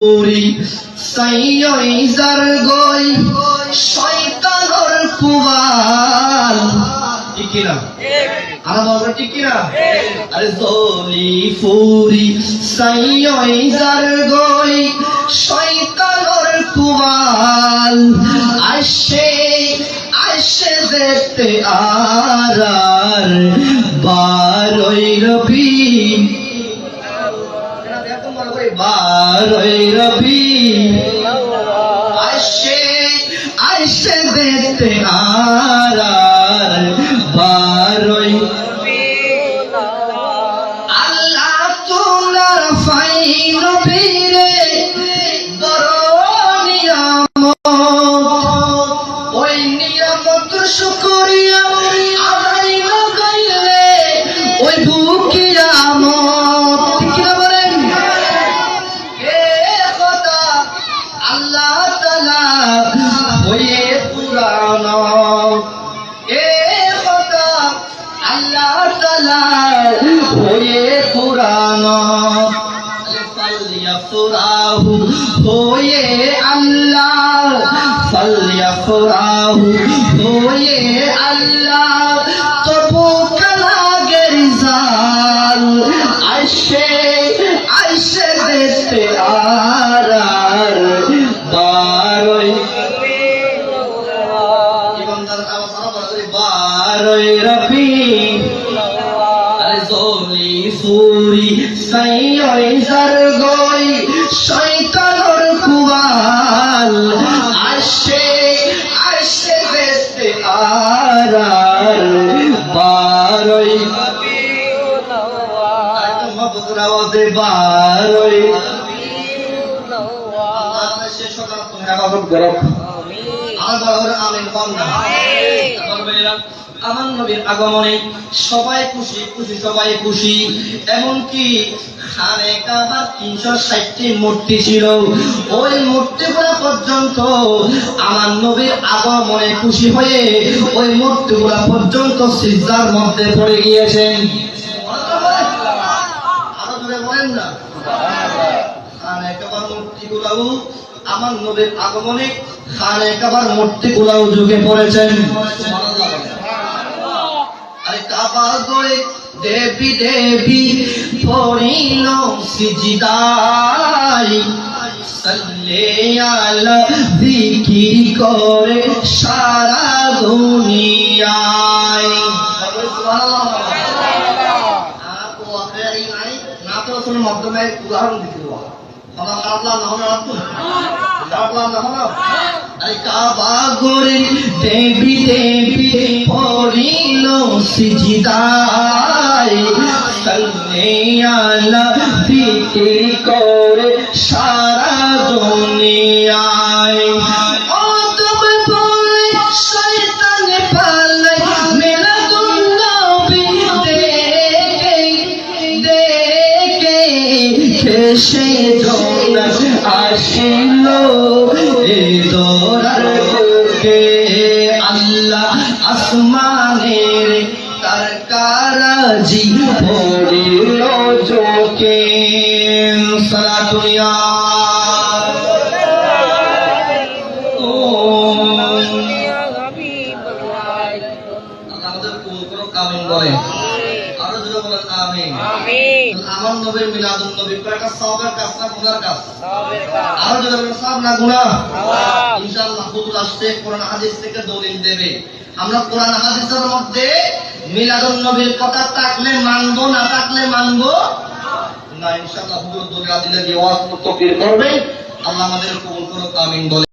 পুরি সাইয়ই জারগই শয়তানর কুবাল ঠিক কি না আর বলব ঠিক কি না আরে জলি ফুরি সাইয়ই জারগই শয়তানর কুবাল আসে আসে যেতে আর আর বারই রবি। বারই আসে আসে আর আর বারই আল্লাহ তোমার ফাইন ফালিয়াফরাহু হয়ে আল্লাহ ফালিয়াফরাহু হয়ে আল্লাহ তবু কালাগের জাল আইসে আইসে দেখতে আর বারই বারই রবি ফুরি সাইয়ই জারগই শয়তানর কুয়াল আসে আসে দেখতে আর আর বারই আওয়াজে বারই। শেষ হলো তুমি হেফাজত করো আমার বড় বড় আমিন আমার নবীর আগমনে সবাই খুশি খুশি, সবাই খুশি। এমনকি খানে কাবার তিনশো ষাটটি মূর্তি ছিল। ওই পর্যন্ত আমার নবীর আগমনে খুশি হয়ে ওই পর্যন্ত মধ্যে পড়ে গিয়েছেন আমার নবীর আগমনে খানে কাবার পড়েছেন গড়ে দেবী দেবী পড়িল সিজদাই। সাল্লে আলা জিকির করে সারা দুনিয়ায়। মাধ্যমে উদাহরণ দিতে লাভ না হলে না হলো কাবা গড়ে দেবী দেবী পড়িল সিজদায়। সাল্লে আলা জিকির করে সারা দুনিয়ায়। আসিল এ দোরার বুকে আল্লাহ আসমানের তার কারাজি পড়িল আরও বলেন আমিন। আমার নবীর মিলাদুন নবী কয়টা সওয়াবের কাজ না গুনার কাজ আরও জোরে বলেন সওয়াব না গুনাহ? ইনশাআল্লাহ হুজুর আসছে কোরআন হাদিস থেকে দলিল দেবে। আমরা কোরআন হাদিসের মধ্যে মিলাদুন নবীর কথা থাকলে মানবো না থাকলে মানবো? না ইনশাআল্লাহ হুজুর দলিল দিলে ওয়াজ তকফির করবে আল্লাহ আমাদের কবুল করুক আমিন বলে।